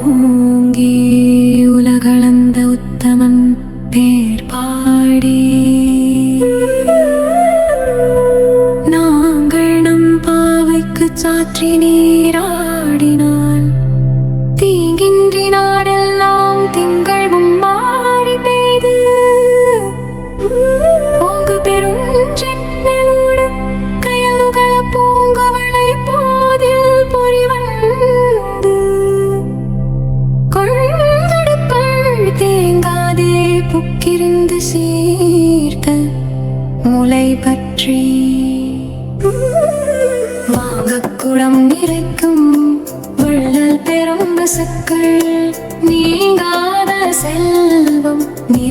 ஓங்கி உலகளந்த உத்தமன் பேர் பாடி. நாங்கள் நம் பாவைக்கு சாற்றி நீராடினான் தீங்கின் புக்கிருந்து சீர்த்த முளை பற்றி. வாங்கக்குடம் நிறைக்கும் வள்ளல் பெரும் பசுக்கள் நீங்காத செல்வம் நீ